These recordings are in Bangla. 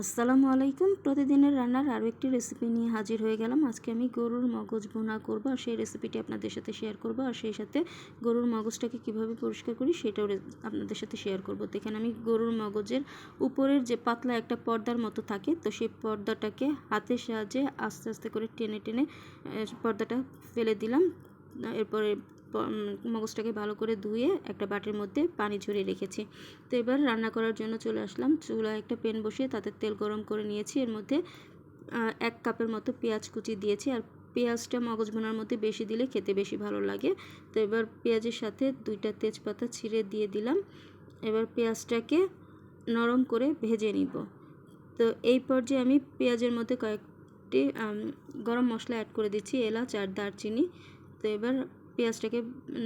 আসসালামু আলাইকুম। প্রতিদিনের রান্নার আরও একটি রেসিপি নিয়ে হাজির হয়ে গেলাম। আজকে আমি গরুর মগজ ভুনা করব আর সেই রেসিপিটি আপনাদের সাথে শেয়ার করব আর সেই সাথে গরুর মগজটাকে কীভাবে পরিষ্কার করি সেটাও আপনাদের সাথে শেয়ার করব। তো এখানে আমি গরুর মগজের উপরের যে পাতলা একটা পর্দার মতো থাকে, তো সেই পর্দাটাকে হাতের সাহায্যে আস্তে আস্তে করে টেনে টেনে পর্দাটা ফেলে দিলাম। এরপরে মগজটাকে ভালো করে ধুয়ে একটা বাটির মধ্যে পানি ঝরিয়ে রেখেছি। তো এবার রান্না করার জন্য চলে আসলাম। চুলায় একটা প্যান বসিয়ে তাতে তেল গরম করে নিয়েছি। এর মধ্যে এক কাপের মতো পেঁয়াজ কুচি দিয়েছি। আর পেঁয়াজটা মগজ ভোনার মধ্যে বেশি দিলে খেতে বেশি ভালো লাগে। তো এবার পেঁয়াজের সাথে দুইটা তেজপাতা ছিঁড়ে দিয়ে দিলাম। এবার পেঁয়াজটাকে নরম করে ভেজে নিব। তো এই পর্যায়ে আমি পেঁয়াজের মধ্যে কয়েকটি গরম মশলা অ্যাড করে দিচ্ছি, এলাচ আর দারচিনি। তো এবার পেঁয়াজটাকে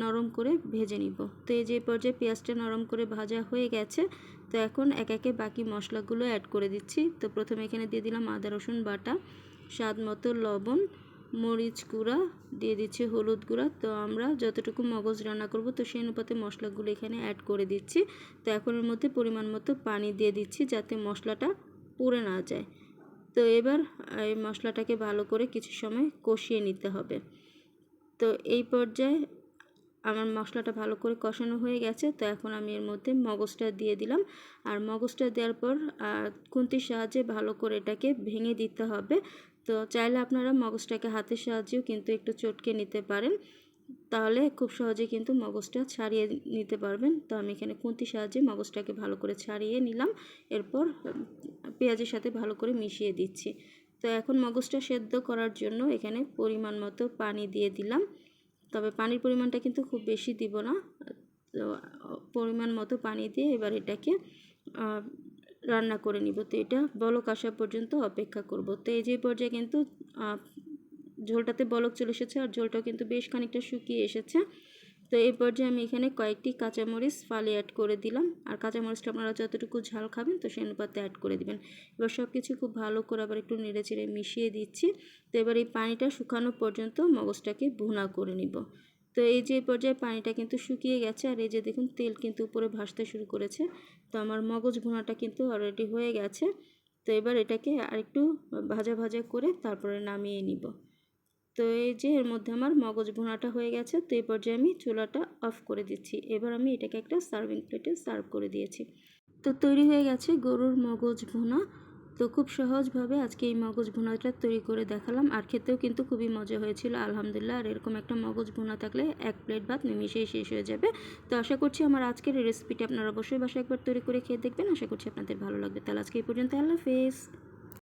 নরম করে ভেজে নিব। তো এই যে পর্যায়ে পেঁয়াজটা নরম করে ভাজা হয়ে গেছে, তো এখন এক একে বাকি মশলাগুলো অ্যাড করে দিচ্ছি। তো প্রথমে এখানে দিয়ে দিলাম আদা, রসুন বাটা, স্বাদ মতো লবণ, মরিচ গুঁড়া, দিয়ে দিচ্ছি হলুদ গুঁড়া। তো আমরা যতটুকু মগজ রান্না করব, তো সেই অনুপাতে মশলাগুলো এখানে অ্যাড করে দিচ্ছি। তো এখন এর মধ্যে পরিমাণ মতো পানি দিয়ে দিচ্ছি যাতে মশলাটা পুড়ে না যায়। তো এবার এই মশলাটাকে ভালো করে কিছু সময় কষিয়ে নিতে হবে। তো এই পর্যায়ে আমার মশলাটা ভালো করে কষানো হয়ে গেছে, তো এখন আমি এর মধ্যে মগজটা দিয়ে দিলাম। আর মগজটা দেওয়ার পর খুন্তির সাহায্যে ভালো করে এটাকে ভেঙে দিতে হবে। তো চাইলে আপনারা মগজটাকে হাতের সাহায্যেও কিন্তু একটু চটকে নিতে পারেন। তাহলে খুব সহজে কিন্তু মগজটা ছাড়িয়ে নিতে পারবেন। তো আমি এখানে খুন্তির সাহায্যে মগজটাকে ভালো করে ছাড়িয়ে নিলাম। এরপর পেঁয়াজের সাথে ভালো করে মিশিয়ে দিচ্ছি। তো এখন মগজটা সেদ্ধ করার জন্য এখানে পরিমাণ মতো পানি দিয়ে দিলাম। তবে পানির পরিমাণটা কিন্তু খুব বেশি দিব না। তো, পরিমাণ মতো পানি দিয়ে এবার এটাকে রান্না করে নিব। তো এটা বলক আসা পর্যন্ত অপেক্ষা করব। তো এই যে পর্যায়ে কিন্তু ঝোলটাতে বলক চলে এসেছে, আর ঝোলটাও কিন্তু বেশ খানিকটা শুকিয়ে এসেছে। তো এই পর্যায়ে আমি এখানে কয়েকটি কাঁচামরিচ ফালি অ্যাড করে দিলাম। আর কাঁচামরিচটা আপনারা যতটুকু ঝাল খাবেন তো সেই অনুপাতে অ্যাড করে দিবেন। এবার সব কিছু খুব ভালো করে আবার একটু নেড়ে চেড়ে মিশিয়ে দিচ্ছি। তো এবার এই পানিটা শুকানো পর্যন্ত মগজটাকে ভুনা করে নিব। তো এই যে পর্যায়ে পানিটা কিন্তু শুকিয়ে গেছে আর এই যে দেখুন তেল কিন্তু উপরে ভাসতে শুরু করেছে। তো আমার মগজ ভুনাটা কিন্তু অলরেডি হয়ে গেছে। তো এবার এটাকে আরেকটু ভাজা ভাজা করে তারপরে নামিয়ে নিব। তো এই যে এর মধ্যে আমার মগজ ভুনাটা হয়ে গেছে, তো এই পর্যায়ে আমি চুলাটা অফ করে দিচ্ছি। এবার আমি এটাকে একটা সার্ভিং প্লেটে সার্ভ করে দিয়েছি। তো তৈরি হয়ে গেছে গরুর মগজ ভুনা। তো খুব সহজভাবে আজকে এই মগজ ভুনাটা তৈরি করে দেখালাম। আর খেতেও কিন্তু খুবই মজা হয়েছিল। আলহামদুলিল্লাহ, আর এরকম একটা মগজ ভুনা থাকলে এক প্লেট ভাত নিমিশেই শেষ হয়ে যাবে। তো আশা করছি আমার আজকের এই রেসিপিটি আপনারা অবশ্যই বাসায় একবার তৈরি করে খেয়ে দেখবেন। আশা করছি আপনাদের ভালো লাগবে। তাহলে আজকে এই পর্যন্ত আল্লাহ হাফেজ।